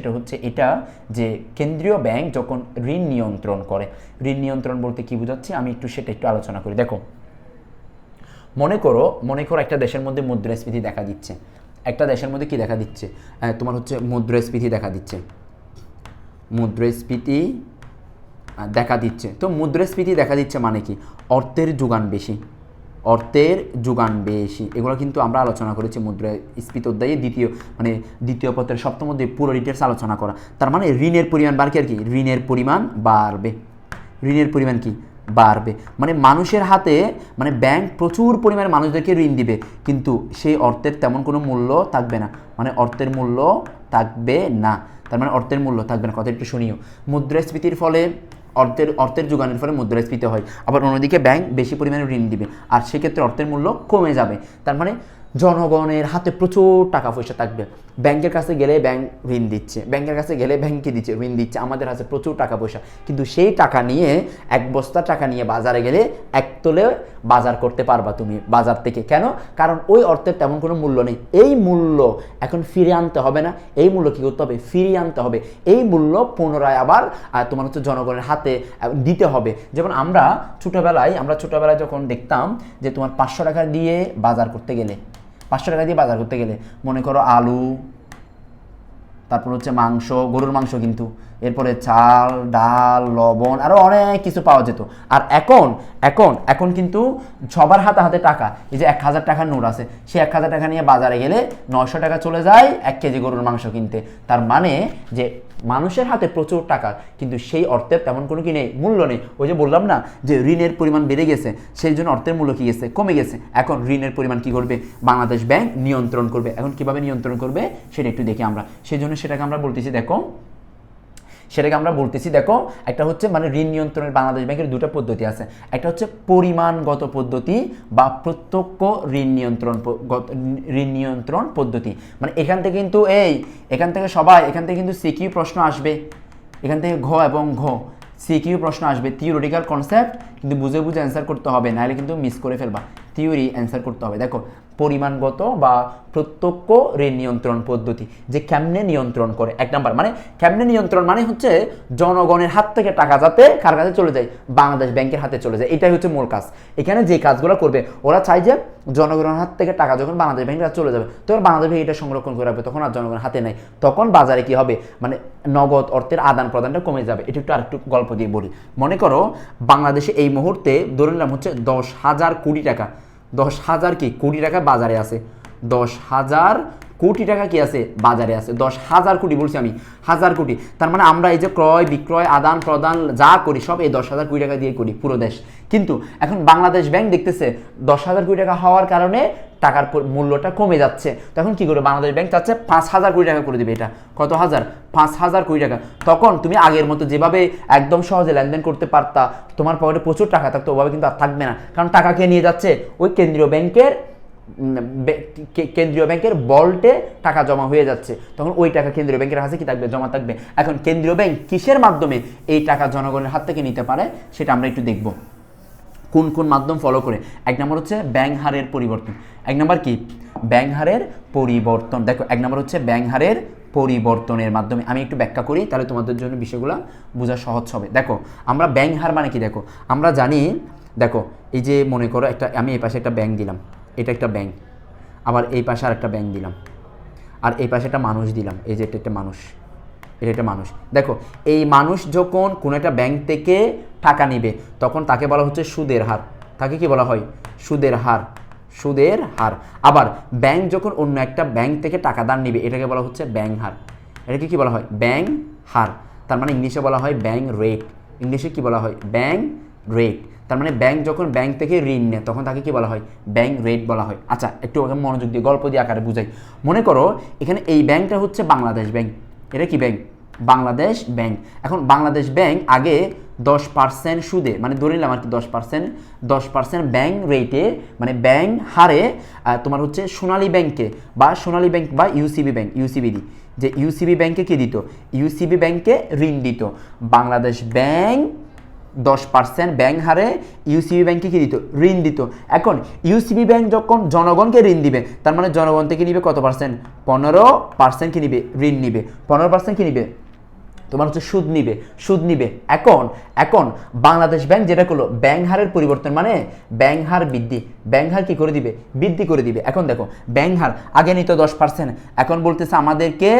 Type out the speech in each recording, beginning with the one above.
সেটা হচ্ছে এটা যে কেন্দ্রীয় ব্যাংক যখন ঋণ নিয়ন্ত্রণ করে, ঋণ নিয়ন্ত্রণ বলতে কি বোঝাচ্ছে? আমি একটু সেটা একটু আলোচনা করি। দেখো, মনে করো মনে করো একটা দেশের মধ্যে মুদ্রাস্ফীতি দেখা দিচ্ছে। একটা দেশের মধ্যে কি দেখা দিচ্ছে? তোমার হচ্ছে মুদ্রাস্ফীতি দেখা দিচ্ছে। মুদ্রাস্ফীতি দেখা দিচ্ছে। তো মুদ্রাস্ফীতি দেখা দিচ্ছে মানে কি? অর্থের যোগান বেশি। অর্থের যোগান বেশি। এগুলো কিন্তু আমরা আলোচনা করেছি মুদ্রা মুদ্রাস্ফীতি অধ্যায়ে দ্বিতীয় মানে দ্বিতীয় পত্রের সপ্তম অধ্যায়ে পুরো ডিটেলস আলোচনা করা। তার মানে ঋণের পরিমাণ বাড়বে আর কি? ঋণের পরিমাণ বাড়বে। ঋণের পরিমাণ কি? বাড়বে। মানে মানুষের হাতে মানে ব্যাংক প্রচুর পরিমাণে মানুষদেরকে ঋণ দিবে, কিন্তু সেই অর্থের তেমন কোনো মূল্য থাকবে না। মানে অর্থের মূল্য থাকবে না। তার মানে অর্থের মূল্য থাকবে না। কথা একটু শুনিও। মুদ্রাস্ফীতির ফলে অর্থের অর্থের যোগানের ফলে মুদ্রাস্ফীতি হয়। আবার অন্যদিকে ব্যাংক বেশি পরিমাণে ঋণ দিবে। আর সেক্ষেত্রে অর্থের মূল্য কমে যাবে। তার মানে জনগণের হাতে প্রচুর টাকা পয়সা থাকবে। ব্যাংকের কাছে গেলে ব্যাংক ঋণ দিচ্ছে, ব্যাংকের কাছে গেলে ব্যাংকে দিচ্ছে, ঋণ দিচ্ছে, আমাদের কাছে প্রচুর টাকা পয়সা কিন্তু সেই টাকা নিয়ে, এক বস্তা টাকা নিয়ে বাজারে গেলে এক তোলে বাজার করতে পারবা তুমি বাজার থেকে। কেন? কারণ ওই অর্থের তেমন কোনো মূল্য নেই। এই মূল্য এখন ফিরে আনতে হবে না। এই মূল্য কী করতে হবে? ফিরিয়ে আনতে হবে। এই মূল্য পুনরায় আবার তোমার হচ্ছে জনগণের হাতে দিতে হবে। যেমন আমরা ছোটোবেলায় আমরা ছোটোবেলায় যখন দেখতাম যে তোমার পাঁচশো টাকা দিয়ে বাজার করতে গেলে পাঁচশো টাকা দিয়ে বাজার করতে গেলে। মনে করো আলু, তারপর হচ্ছে মাংস, গরুর মাংস কিন্তু। এরপরে চাল, ডাল, লবণ আরও অনেক কিছু পাওয়া যেত। আর এখন এখন এখন কিন্তু সবার হাতে হাতে টাকা। এই যে এক হাজার টাকার নোট আছে, সে এক হাজার টাকা নিয়ে বাজারে গেলে নশো টাকা চলে যায় এক কেজি গরুর মাংস কিনতে। তার মানে যে মানুষের হাতে প্রচুর টাকা, কিন্তু সেই অর্থের তেমন কোনো কি নেই, মূল্য নেই। ওই যে বললাম না যে ঋণের পরিমাণ বেড়ে গেছে, সেই জন্য অর্থের মূল্য কী গেছে? কমে গেছে। এখন ঋণের পরিমাণ কি করবে বাংলাদেশ ব্যাংক নিয়ন্ত্রণ করবে। এখন কীভাবে নিয়ন্ত্রণ করবে? সেটা একটু দেখি আমরা। সেই জন্য সেটাকে আমরা বলতেছি, দেখো সেটাকে আমরা বলতেছি, দেখো, একটা হচ্ছে মানে ঋণ নিয়ন্ত্রণের বাংলাদেশ ব্যাংকের দুটো পদ্ধতি আছে। একটা হচ্ছে পরিমাণগত পদ্ধতি বা প্রত্যক্ষ ঋণ নিয়ন্ত্রণ ঋণ নিয়ন্ত্রণ পদ্ধতি। মানে এখান থেকে কিন্তু এই, এখান থেকে সবাই, এখান থেকে কিন্তু সিকিউ প্রশ্ন আসবে। এখান থেকে ঘ এবং ঘ, সিকিউ প্রশ্ন আসবে। থিওরিটিক্যাল কনসেপ্ট কিন্তু বুঝে বুঝে অ্যান্সার করতে হবে, নাহলে কিন্তু মিস করে ফেলবা। থিওরি অ্যান্সার করতে হবে। দেখো পরিমাণগত বা প্রত্যক্ষ ঋণ নিয়ন্ত্রণ পদ্ধতি, যে কেমনে নিয়ন্ত্রণ করে। এক নাম্বার মানে কেমনে নিয়ন্ত্রণ মানে হচ্ছে জনগণের হাত থেকে টাকা যাতে কার কাছে চলে যায়, বাংলাদেশ ব্যাংকের হাতে চলে যায়। এটাই হচ্ছে মূল কাজ। এখানে যে কাজগুলো করবে, ওরা চায় যে জনগণের হাত থেকে টাকা যখন বাংলাদেশ ব্যাংকের হাতে চলে যাবে, তখন বাংলাদেশ ব্যাংক এটা সংরক্ষণ করে রাখবে, তখন আর জনগণের হাতে নেই। তখন বাজারে কি হবে? মানে নগদ অর্থের আদান প্রদানটা কমে যাবে। এটা একটু আরেকটু গল্প দিয়ে বলি। মনে করো, বাংলাদেশে এই মুহূর্তে ধরে নিলাম হচ্ছে দশ হাজার কোটি টাকা দশ হাজার কি কোটি টাকা বাজারে আছে। দশ হাজার কোটি টাকা কি আছে বাজারে আছে। দশ হাজার কোটি বলছি আমি, হাজার কোটি। তার মানে আমরা এই যে ক্রয়, বিক্রয়, আদান প্রদান যা করি, সব এই দশ হাজার কোটি টাকা দিয়ে করি পুরো দেশ। কিন্তু এখন বাংলাদেশ ব্যাংক দেখতেছে দশ হাজার কোটি টাকা হওয়ার কারণে টাকার মূল্যটা কমে যাচ্ছে। তখন কি করবে? বাংলাদেশ ব্যাংক চাচ্ছে পাঁচ হাজার কোটি টাকা করে দিবে এটা। কত হাজার? পাঁচ হাজার কোটি টাকা। তখন তুমি আগের মতো যেভাবে একদম সহজে লেনদেন করতে পারতা, তোমার পকেটে প্রচুর টাকা থাকতো, ওভাবে কিন্তু আর থাকবে না। কারণ টাকা কে নিয়ে যাচ্ছে? ওই কেন্দ্রীয় ব্যাংকের কেন্দ্রীয় ব্যাংকের বল্টে টাকা জমা হয়ে যাচ্ছে। তখন ওই টাকা কেন্দ্রীয় ব্যাংকের কাছে কি থাকবে? জমা থাকবে। এখন কেন্দ্রীয় ব্যাংক কিসের মাধ্যমে এই টাকা জনগণের হাত থেকে নিতে পারে, সেটা আমরা একটু দেখব। কোন কোন মাধ্যম ফলো করে? এক নম্বর হচ্ছে ব্যাংক হারের পরিবর্তন। এক নম্বর কি? ব্যাংক হারের পরিবর্তন। দেখো, এক নম্বর হচ্ছে ব্যাংক হারের পরিবর্তনের মাধ্যমে। আমি একটু ব্যাখ্যা করি, তাহলে তোমাদের জন্য বিষয়গুলো বোঝা সহজ হবে। দেখো, আমরা ব্যাংক হার মানে কি? দেখো, আমরা জানি, দেখো, এই যে মনে করো একটা, আমি এই পাশে একটা ব্যাংক দিলাম। এটা একটা ব্যাংক আবার এই পাশে আর একটা ব্যাংক দিলাম। আর এই পাশে একটা মানুষ দিলাম। এই যে এটা একটা মানুষ। এটা একটা মানুষ। দেখো, এই মানুষ যখন কোনো একটা ব্যাংক থেকে টাকা নেবে, তখন তাকে বলা হচ্ছে সুদের হার। তাকে কি বলা হয়? সুদের হার। সুদের হার। আবার ব্যাংক যখন অন্য একটা ব্যাংক থেকে টাকা দান নিবে, এটাকে বলা হচ্ছে ব্যাংক হার। এটাকে কি বলা হয়? ব্যাংক হার। তার মানে ইংলিশে বলা হয় ব্যাংক রেট ইংলিশে কি বলা হয়? ব্যাংক রেট তার মানে ব্যাংক যখন ব্যাংক থেকে ঋণ নেয়, তখন তাকে কি বলা হয়? ব্যাংক রেট বলা হয়। আচ্ছা একটু মনোযোগ দিয়ে গল্প দিয়ে আকারে বুঝাই। মনে করো, এখানে এই ব্যাংকটা হচ্ছে বাংলাদেশ ব্যাংক এটা কি ব্যাংক বাংলাদেশ ব্যাংক এখন বাংলাদেশ ব্যাংক আগে দশ পার্সেন্ট সুদে মানে ধরে নিলাম আর কি দশ পার্সেন্ট দশ পার্সেন্ট ব্যাংক রেটে মানে ব্যাংক হারে তোমার হচ্ছে সোনালী ব্যাংকে বা সোনালী ব্যাংক বা ইউসিবি ব্যাংক ইউসিবি দি। যে ইউসিবি ব্যাংকে কী দিত? ইউসিবি ব্যাংকে ঋণ দিত। বাংলাদেশ ব্যাংক দশ পার্সেন্ট ব্যাংক হারে ইউসিবি ব্যাংকে কি দিত? ঋণ দিত। এখন ইউসিবি ব্যাংক যখন জনগণকে ঋণ দিবে, তার মানে জনগণ থেকে নিবে কত পার্সেন্ট পনেরো পার্সেন্ট কি নিবে? ঋণ নিবে। পনেরো পার্সেন্ট কি নিবে? তোমার হচ্ছে সুদ নিবে সুদ নিবে। এখন এখন বাংলাদেশ ব্যাংক যেটা করল, ব্যাংক হারের পরিবর্তন মানে ব্যাংক হার বৃদ্ধি। ব্যাংক হার কি করে দিবে? বৃদ্ধি করে দিবে। এখন দেখো, ব্যাংক হার, আগে নিত দশ পার্সেন্ট এখন বলতেছে আমাদেরকে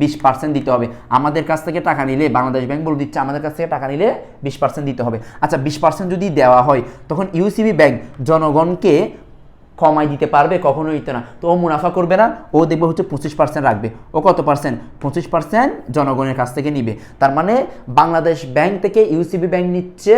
বিশ পার্সেন্ট দিতে হবে। আমাদের কাছ থেকে টাকা নিলে, বাংলাদেশ ব্যাংক বলে দিচ্ছে, আমাদের কাছ থেকে টাকা নিলে বিশ পার্সেন্ট দিতে হবে। আচ্ছা বিশ পার্সেন্ট যদি দেওয়া হয়, তখন ইউসিবি ব্যাংক জনগণকে কমাই দিতে পারবে, কখনোই দিতে না। তো ও মুনাফা করবে না, ও দেখবে হচ্ছে পঁচিশ পার্সেন্ট রাখবে। ও কত পার্সেন্ট পঁচিশ পার্সেন্ট জনগণের কাছ থেকে নিবে। তার মানে বাংলাদেশ ব্যাংক থেকে ইউসিবি ব্যাংক নিচ্ছে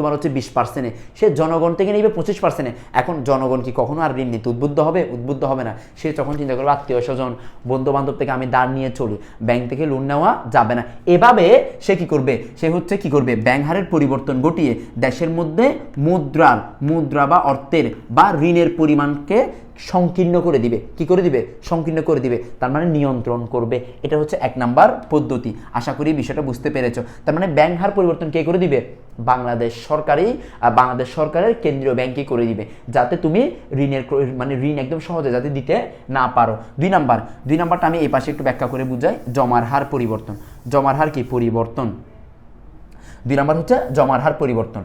তোমার হচ্ছে বিশ পার্সেন্টে সে জনগণ থেকে নিবে পঁচিশ পার্সেন্টে এখন জনগণ কি কখনো আর ঋণ নিতে উদ্বুদ্ধ হবে? উদ্বুদ্ধ হবে না। সে তখন চিন্তা করবে, আত্মীয় স্বজন বন্ধু বান্ধব থেকে আমি দাঁড় নিয়ে চলি ব্যাংক থেকে লোন নেওয়া যাবে না। এভাবে সে কি করবে? সে হচ্ছে কি করবে? ব্যাংক হারের পরিবর্তন ঘটিয়ে দেশের মধ্যে মুদ্রার, মুদ্রা বা অর্থের বা ঋণের পরিমাণকে সংকীর্ণ করে দিবে। কি করে দিবে? সংকীর্ণ করে দিবে। তার মানে নিয়ন্ত্রণ করবে। এটা হচ্ছে এক নাম্বার পদ্ধতি। আশা করি বিষয়টা বুঝতে পেরেছ। তার মানে ব্যাংক হার পরিবর্তন কে করে দিবে? বাংলাদেশ সরকারই বাংলাদেশ সরকারের কেন্দ্রীয় ব্যাংকে করে দিবে। যাতে তুমি ঋণের মানে ঋণ একদম সহজে যাতে দিতে না পারো। দুই নাম্বার, দুই নাম্বারটা আমি এই পাশে একটু ব্যাখ্যা করে বুঝাই। জমার হার পরিবর্তন। জমার হার কি? পরিবর্তন। দুই নাম্বার হচ্ছে জমার হার পরিবর্তন।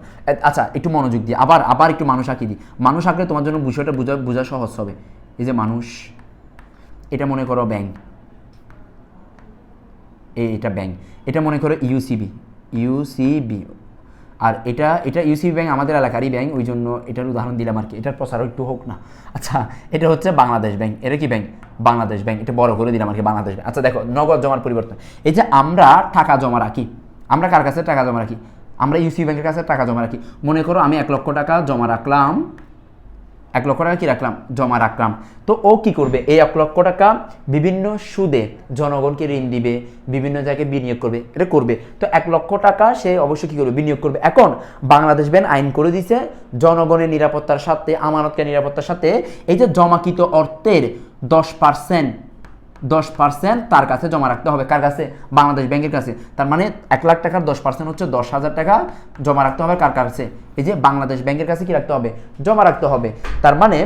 আচ্ছা একটু মনোযোগ দিয়ে। আবার আবার একটু মানুষ আঁকি দিই। মানুষ আঁকলে তোমার জন্য বিষয়টা বোঝা বোঝা সহজ হবে। এই যে মানুষ, এটা মনে করো ব্যাংক। এটা ব্যাংক। এটা মনে করো ইউসিবি ইউসিবি আর এটা এটা ইউসিবি ব্যাংক আমাদের এলাকারই ব্যাংক, ওই জন্য এটার উদাহরণ দিলাম আর কি। এটার প্রচার একটু হোক না। আচ্ছা এটা হচ্ছে বাংলাদেশ ব্যাংক। এটা কি ব্যাংক? বাংলাদেশ ব্যাংক। এটা বড় করে দিলাম আর কি, বাংলাদেশ ব্যাংক। আচ্ছা দেখো, নগদ জমার পরিবর্তন। এই যে আমরা টাকা জমা রাখি আমরা কার কাছে টাকা জমা রাখি? আমরা ইউসি ব্যাংকের কাছে টাকা জমা রাখি। মনে করো আমি এক লক্ষ টাকা জমা রাখলাম। এক লক্ষ টাকা কি রাখলাম? জমা রাখলাম। তো ও কি করবে? এই এক লক্ষ টাকা বিভিন্ন সুদে জনগণকে ঋণ দিবে, বিভিন্ন জায়গায় বিনিয়োগ করবে, এটা করবে। তো এক লক্ষ টাকা সে অবশ্যই কী করবে? বিনিয়োগ করবে। এখন বাংলাদেশ ব্যাংক আইন করে দিছে, জনগণের নিরাপত্তার সাথে আমানতকে নিরাপত্তার সাথে এই যে জমাকৃত অর্থের দশ পার্সেন্ট দশ পার্সেন্ট তার কাছে জমা রাখতে হবে। কার কাছে? বাংলাদেশ ব্যাংকের কাছে। তার মানে এক লাখ টাকার দশ পার্সেন্ট হচ্ছে দশ হাজার টাকা জমা রাখতে হবে কার কাছে? এই যে বাংলাদেশ ব্যাংকের কাছে কি রাখতে হবে? জমা রাখতে হবে। তার মানে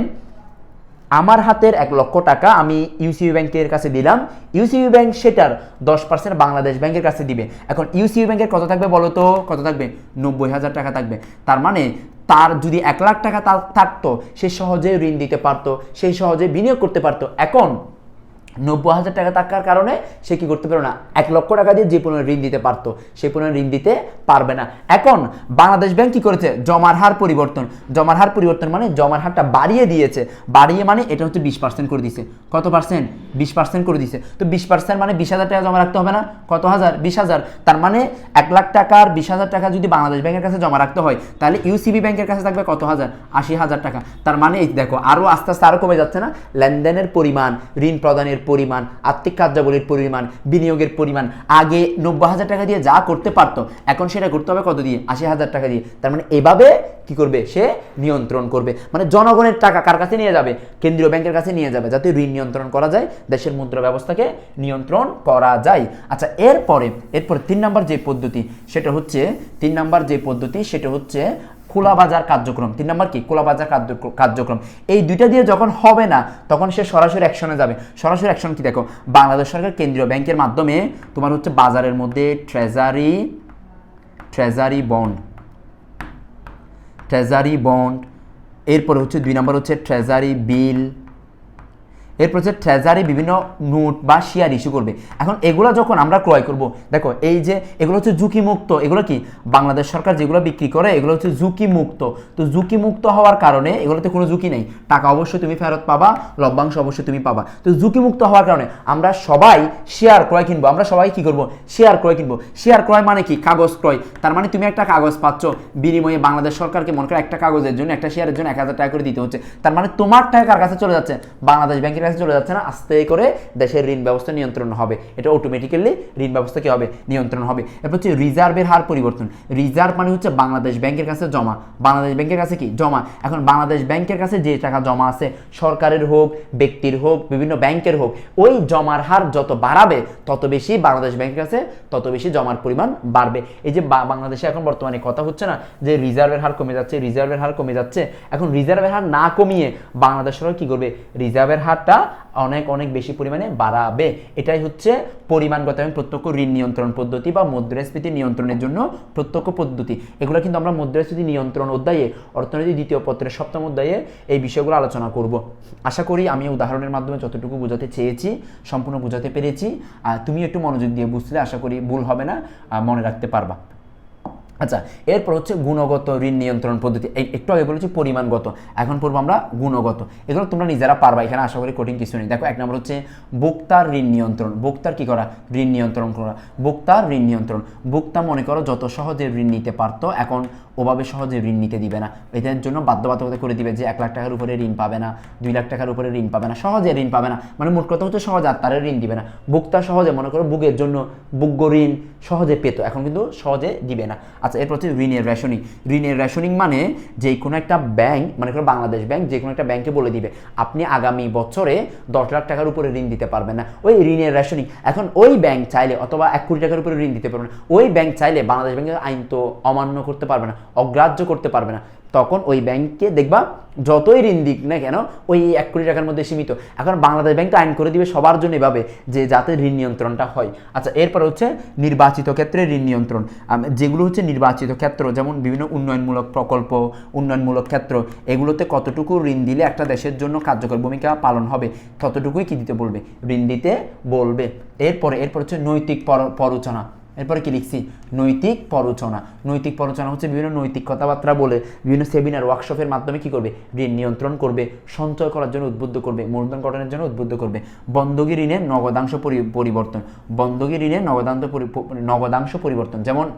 আমার হাতের এক লক্ষ টাকা আমি ইউসিবি ব্যাংকের কাছে দিলাম। ইউসিবি ব্যাংক সেটার দশ পার্সেন্ট বাংলাদেশ ব্যাংকের কাছে দিবে। এখন ইউসিবি ব্যাংকের কত থাকবে বলো তো? কত থাকবে? নব্বই হাজার টাকা থাকবে। তার মানে তার যদি এক লাখ টাকা থাকতো, সে সহজে ঋণ দিতে পারতো সেই সহজে বিনিয়োগ করতে পারতো। এখন নব্বই হাজার টাকা থাকার কারণে সে কি করতে পারবে না? এক লক্ষ টাকা দিয়ে যে পরিমাণ ঋণ দিতে পারতো, সে পরিমাণ ঋণ দিতে পারবে না। এখন বাংলাদেশ ব্যাংক কি করেছে? জমার হার পরিবর্তন। জমার হার পরিবর্তন মানে জমার হারটা বাড়িয়ে দিয়েছে। বাড়িয়ে মানে এটা হচ্ছে বিশ পার্সেন্ট করে দিছে। কত পার্সেন্ট বিশ পার্সেন্ট করে দিছে। তো বিশ পার্সেন্ট মানে বিশ হাজার টাকা জমা রাখতে হবে না? কত হাজার? বিশ হাজার। তার মানে এক লাখ টাকার বিশ হাজার টাকা যদি বাংলাদেশ ব্যাংকের কাছে জমা রাখতে হয়, তাহলে ইউসিবি ব্যাংকের কাছে থাকবে কত হাজার? আশি হাজার টাকা। তার মানে দেখো আরও আস্তে আস্তে আরও কমে যাচ্ছে না? লেনদেনের পরিমাণ, ঋণ প্রদানের পরিমাণ আর্থিক কার্যাবলীর পরিমাণ, বিনিয়োগের পরিমাণ। আগে নব্বই হাজার টাকা দিয়ে যা করতে পারতো, এখন সেটা করতে হবে কত দিয়ে? আশি হাজার টাকা দিয়ে। তার মানে এভাবে কি করবে? সে নিয়ন্ত্রণ করবে। মানে জনগণের টাকা কার কাছে নিয়ে যাবে? কেন্দ্রীয় ব্যাংকের কাছে নিয়ে যাবে, যাতে ঋণ নিয়ন্ত্রণ করা যায়, দেশের মুদ্রা ব্যবস্থাকে নিয়ন্ত্রণ করা যায়। আচ্ছা এরপরে এরপরে তিন নাম্বার যে পদ্ধতি, সেটা হচ্ছে, তিন নাম্বার যে পদ্ধতি, সেটা হচ্ছে খোলা বাজার কার্যক্রম। তিন নম্বর কি? খোলা বাজার কার্যক্রম। এই দুইটা দিয়ে যখন হবে না, তখন সে সরাসরি অ্যাকশনে যাবে। সরাসরি অ্যাকশন কি দেখো? বাংলাদেশ সরকার কেন্দ্রীয় ব্যাংকের মাধ্যমে তোমার হচ্ছে বাজারের মধ্যে treasury treasury bond treasury bond এরপরে হচ্ছে দুই নম্বর হচ্ছে ট্রেজারি বিল এরপর হচ্ছে ট্রেজারি বিভিন্ন নোট বা শেয়ার ইস্যু করবে। এখন এগুলো যখন আমরা ক্রয় করব, দেখো, এই যে এগুলো হচ্ছে ঝুঁকি মুক্ত এগুলো কি? বাংলাদেশ সরকার যেগুলো বিক্রি করে, এগুলো হচ্ছে ঝুঁকি মুক্ত তো ঝুঁকি মুক্ত হওয়ার কারণে এগুলোতে কোনো ঝুঁকি নেই। টাকা অবশ্যই তুমি ফেরত পাবা, লভ্যাংশ অবশ্যই তুমি পাবা। তো ঝুঁকিমুক্ত হওয়ার কারণে আমরা সবাই শেয়ার ক্রয় কিনবো। আমরা সবাই কি করব? শেয়ার ক্রয় কিনবো। শেয়ার ক্রয় মানে কি? কাগজ ক্রয়। তার মানে তুমি একটা কাগজ পাচ্ছ, বিনিময়ে বাংলাদেশ সরকারকে মনে করো একটা কাগজের জন্য, একটা শেয়ারের জন্য এক হাজার টাকা করে দিতে হচ্ছে। তার মানে তোমার টাকা কার কাছে চলে যাচ্ছে? বাংলাদেশ ব্যাংকের কাছে চলে যাচ্ছে না, আস্তে করে দেশের ঋণ ব্যবস্থা নিয়ন্ত্রণ হবে। এটা অটোমেটিক্যালি ঋণ ব্যবস্থা কি হবে? নিয়ন্ত্রণ হবে। এরপর হচ্ছে রিজার্ভের হার পরিবর্তন। রিজার্ভ মানে হচ্ছে বাংলাদেশ ব্যাংকের কাছে জমা। বাংলাদেশ ব্যাংকের কাছে কি? জমা। এখন বাংলাদেশ ব্যাংকের কাছে যে টাকা জমা আছে, সরকারের হোক, ব্যক্তির হোক, বিভিন্ন ব্যাংকের হোক, ওই জমার হার যত বাড়াবে, তত বেশি বাংলাদেশ ব্যাংকের কাছে তত বেশি জমার পরিমাণ বাড়বে। এই যে বাংলাদেশে এখন বর্তমানে কথা হচ্ছে না যে রিজার্ভের হার কমে যাচ্ছে রিজার্ভের হার কমে যাচ্ছে। এখন রিজার্ভের হার না কমিয়ে বাংলাদেশ সরকার কি করবে? রিজার্ভের হারটা অনেক অনেক বেশি পরিমাণে বাড়াবে। এটাই হচ্ছে পরিমাণগত এবং প্রত্যক্ষ ঋণ নিয়ন্ত্রণ পদ্ধতি বা মুদ্রাস্ফীতি নিয়ন্ত্রণের জন্য প্রত্যক্ষ পদ্ধতি। এগুলো কিন্তু আমরা মুদ্রাস্ফীতি নিয়ন্ত্রণ অধ্যায়ে, অর্থনীতি দ্বিতীয় পত্রের সপ্তম অধ্যায়ে এই বিষয়গুলো আলোচনা করব। আশা করি আমি উদাহরণের মাধ্যমে যতটুকু বোঝাতে চেয়েছি, সম্পূর্ণ বোঝাতে পেরেছি। আর তুমি একটু মনোযোগ দিয়ে বুঝলে আশা করি ভুল হবে না মনে রাখতে পারবা। আচ্ছা এরপর হচ্ছে গুণগত ঋণ নিয়ন্ত্রণ পদ্ধতি। একটু আগে বলেছি পরিমাণগত, এখন পড়ব আমরা গুণগত। এগুলো তোমরা নিজেরা পারবা, এখানে আশা করি কঠিন কিছু নেই। দেখো, এক নম্বর হচ্ছে বোক্তার ঋণ নিয়ন্ত্রণ। বোক্তার কি করা? ঋণ নিয়ন্ত্রণ করা। বোক্তার ঋণ নিয়ন্ত্রণ। বোক্তা মনে করো যত সহজে ঋণ নিতে পারতো, এখন ওভাবে সহজে ঋণ নিতে দিবে না। এটার জন্য বাধ্যবাধকতা করে দিবে যে, এক লাখ টাকার উপরে ঋণ পাবে না, দুই লাখ টাকার উপরে ঋণ পাবে না, সহজে ঋণ পাবে না। মানে মোট কথা হচ্ছে সহজে আর ঋণ দিবে না। ভোক্তা সহজে, মনে করো বুকের জন্য বুগ্য ঋণ সহজে পেত, এখন কিন্তু সহজে দিবে না। আচ্ছা এরপর হচ্ছে ঋণের রেশনিং ঋণের রেশনিং মানে যে কোনো একটা ব্যাংক মানে করো বাংলাদেশ ব্যাংক যে কোনো একটা ব্যাংকে বলে দিবে, আপনি আগামী বছরে দশ লাখ টাকার উপরে ঋণ দিতে পারবেন না। ওই ঋণের রেশনিং এখন ওই ব্যাংক চাইলে, অথবা এক কোটি টাকার উপরে ঋণ দিতে পারবে না। ওই ব্যাংক চাইলে বাংলাদেশ ব্যাংকের আইন তো অমান্য করতে পারবে না। অগ্রাহ্য করতে পারবে না। তখন ওই ব্যাংককে দেখবা যতই ঋণ দিক না কেন, ওই এক কোটি টাকার মধ্যে সীমিত। এখন বাংলাদেশ ব্যাংক তো আইন করে দিবে সবার জন্য এভাবে যে যাতে ঋণ নিয়ন্ত্রণটা হয়। আচ্ছা এরপর হচ্ছে নির্বাচিত ক্ষেত্রে ঋণ নিয়ন্ত্রণ। যেগুলো হচ্ছে নির্বাচিত ক্ষেত্র, যেমন বিভিন্ন উন্নয়নমূলক প্রকল্প, উন্নয়নমূলক ক্ষেত্র, এগুলোতে কতটুকু ঋণ দিলে একটা দেশের জন্য কার্যকর ভূমিকা পালন হবে, ততটুকুই কি দিতে বলবে? ঋণ দিতে বলবে। এরপরে, এরপর হচ্ছে নৈতিক পর- প্ররোচনা এরপরে কি লিখছি? নৈতিক প্ররোচনা। নৈতিক প্ররোচনা হচ্ছে বিভিন্ন নৈতিক কথাবার্তা বলে বিভিন্ন সেমিনার ওয়ার্কশপের মাধ্যমে কি করবে? ঋণ নিয়ন্ত্রণ করবে, সঞ্চয় করার জন্য উদ্বুদ্ধ করবে, মূলধন গঠনের জন্য উদ্বুদ্ধ করবে। বন্ধকি ঋণের নগদাংশ পরি- পরিবর্তন। বন্ধকি ঋণের নগদাংশ নগদাংশ পরিবর্তন। যেমন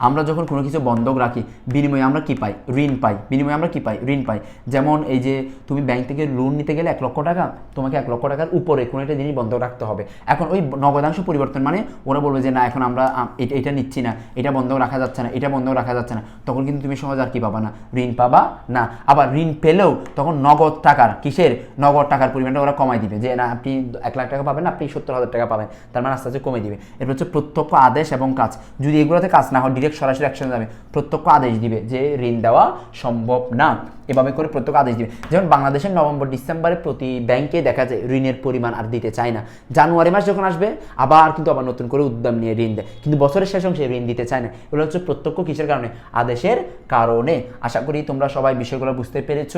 আমরা যখন কোনো কিছু বন্ধক রাখি, বিনিময়ে আমরা কি পাই? ঋণ পাই। বিনিময়ে আমরা কি পাই? ঋণ পাই। যেমন এই যে তুমি ব্যাংক থেকে লোন নিতে গেলে এক লক্ষ টাকা, তোমাকে এক লক্ষ টাকার উপরে কোনো একটা জিনিস বন্ধক রাখতে হবে। এখন ওই নগদাংশ পরিবর্তন মানে ওরা বলবে যে, না, এখন আমরা এটা নিচ্ছি না। এটা বন্ধক রাখা যাচ্ছে না। এটা বন্ধক রাখা যাচ্ছে না। তখন কিন্তু তুমি সহজ আর কি পাবা না। ঋণ পাবা না। আবার ঋণ পেলেও তখন নগদ টাকার, কিসের? নগদ টাকার পরিমাণটা ওরা কমাই দিবে। যে, না, আপনি এক লাখ টাকা পাবেন আপনি সত্তর হাজার টাকা পাবেন। তার মানে আস্তে আস্তে কমে দিবে। এরপর হচ্ছে প্রত্যক্ষ আদেশ এবং কাজ। যদি এগুলোতে কাজ না হয় ডিরেক্ট সরাসরি অ্যাকশনে যাবে। প্রত্যক্ষ আদেশ দিবে যে ঋণ দেওয়া সম্ভব না। এভাবে করে প্রত্যক্ষ আদেশ দিবে। যেমন বাংলাদেশের নভেম্বর, ডিসেম্বরে প্রতি ব্যাংকে দেখা যায় ঋণের পরিমাণ আর দিতে চায় না। জানুয়ারি মাস যখন আসবে, আবার কিন্তু আবার নতুন করে উদ্যম নিয়ে ঋণ দেয়। কিন্তু বছরের শেষ অংশে ঋণ দিতে চায় না। এগুলো হচ্ছে প্রত্যক্ষ কিসের কারণে? আদেশের কারণে। আশা করি তোমরা সবাই বিষয়গুলো বুঝতে পেরেছ।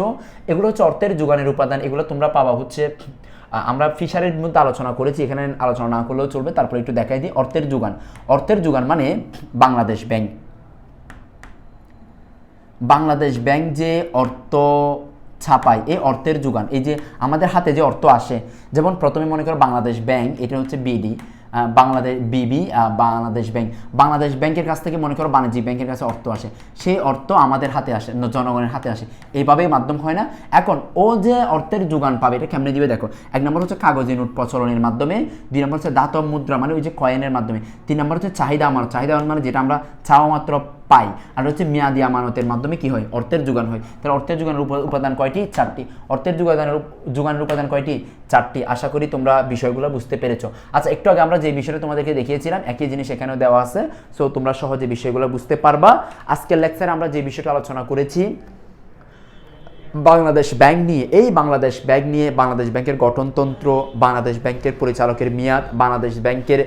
এগুলো হচ্ছে অর্থের যোগানের উপাদান। এগুলো তোমরা পাওয়া হচ্ছে আমরা ফিশারের মধ্যে আলোচনা করেছি, এখানে আলোচনা না করলেও চলবে, তারপরে একটু দেখাই দিই। অর্থের যোগান। অর্থের যোগান মানে বাংলাদেশ ব্যাংক। বাংলাদেশ ব্যাংক যে অর্থ ছাপায়, এই অর্থের যোগান, এই যে আমাদের হাতে যে অর্থ আসে, যেমন প্রথমে মনে করো বাংলাদেশ ব্যাংক, এটা হচ্ছে বিডি। বাংলাদেশ বিবি বাংলাদেশ ব্যাংক। বাংলাদেশ ব্যাংকের কাছ থেকে মনে করো বাণিজ্যিক ব্যাংকের কাছে অর্থ আসে। সেই অর্থ আমাদের হাতে আসে জনগণের হাতে আসে। এইভাবেই মাধ্যম হয় না। এখন ও যে অর্থের যোগান পাবে, এটা কেমনে দিবে দেখো? এক নম্বর হচ্ছে কাগজে নোট প্রচলনের মাধ্যমে, দুই নম্বর হচ্ছে দাতব মুদ্রা মানে ওই যে কয়েনের মাধ্যমে। তিন নম্বর হচ্ছে চাহিদা আমার। চাহিদা মানে যেটা আমরা চাওয়া মাত্র পাই। আর হচ্ছে মেয়াদি আমানতের মাধ্যমে কি হয়? অর্থের যোগান হয়। তাহলে অর্থের যোগানের উপ- উপাদান কয়টি? চারটি। অর্থের যোগানের উপ- যোগানের উপাদান কয়টি? চারটি। আশা করি তোমরা বিষয়গুলো বুঝতে পেরেছ। আচ্ছা একটু আগে আমরা যে বিষয়টা তোমাদেরকে দেখিয়েছিলাম, একই জিনিস এখানেও দেওয়া আছে। সো তোমরা সহজে বিষয়গুলো বুঝতে পারবা। আজকের লেকচারে আমরা যে বিষয়টা আলোচনা করেছি বাংলাদেশ ব্যাংক নিয়ে, এই বাংলাদেশ ব্যাংক নিয়ে বাংলাদেশ ব্যাংকের গঠনতন্ত্র, বাংলাদেশ ব্যাংকের পরিচালকের মেয়াদ, বাংলাদেশ ব্যাংকের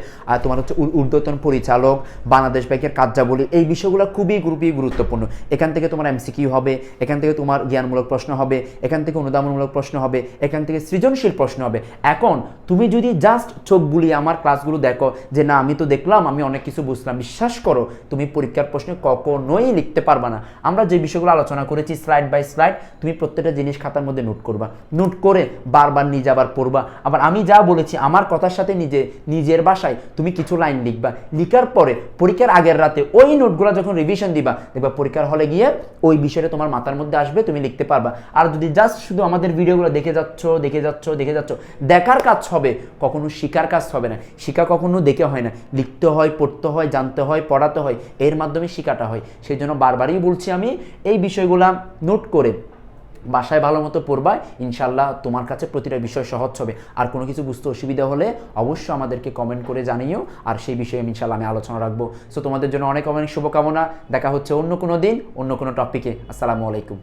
তোমার হচ্ছে ঊর্ধ্বতন পরিচালক, বাংলাদেশ ব্যাংকের কার্যাবলী, এই বিষয়গুলো খুবই খুবই গুরুত্বপূর্ণ। এখান থেকে তোমার এমসিকিউ হবে, এখান থেকে তোমার জ্ঞানমূলক প্রশ্ন হবে, এখান থেকে অনুদানমূলক প্রশ্ন হবে, এখান থেকে সৃজনশীল প্রশ্ন হবে। এখন তুমি যদি জাস্ট চোখ বুলিয়ে আমার ক্লাসগুলো দেখো যে না, আমি তো দেখলাম, আমি অনেক কিছু বুঝলাম, বিশ্বাস করো, তুমি পরীক্ষার প্রশ্নে কখনোই লিখতে পারবা না। আমরা যে বিষয়গুলো আলোচনা করেছি স্লাইড বাই স্লাইড তুমি প্রত্যেকটা জিনিস খাতার মধ্যে নোট করবা। নোট করে বারবার নিজে আবার পড়বা। আবার আমি যা বলেছি, আমার কথার সাথে নিজে, নিজের বাসায় তুমি কিছু লাইন লিখবা। লিখার পরে পরীক্ষার আগের রাতে ওই নোটগুলো যখন রিভিশন দিবা, দেখবা পরীক্ষার হলে গিয়ে ওই বিষয়টা তোমার মাথার মধ্যে আসবে, তুমি লিখতে পারবা। আর যদি জাস্ট শুধু আমাদের ভিডিওগুলো দেখে যাচ্ছ দেখে যাচ্ছ দেখে যাচ্ছ, দেখার কাজ হবে, কখনো শিকার কাজ হবে না। শিকা কখনো দেখে হয় না। লিখতে হয়, পড়তে হয়, জানতে হয়, পড়াতে হয়, এর মাধ্যমে শিকাটা হয়। সেই জন্য বারবারই বলছি আমি, এই বিষয়গুলা নোট করে বাসায় ভালো মতো পড়বা ইনশাল্লাহ তোমার কাছে প্রতিটা বিষয় সহজ হবে। আর কোনো কিছু বুঝতে অসুবিধা হলে অবশ্যই আমাদেরকে কমেন্ট করে জানিও, আর সেই বিষয়ে ইনশাল্লাহ আমি আলোচনা রাখব। সো তোমাদের জন্য অনেক অনেক শুভকামনা, দেখা হচ্ছে অন্য কোনো দিন, অন্য কোনো টপিকে আসসালামু আলাইকুম।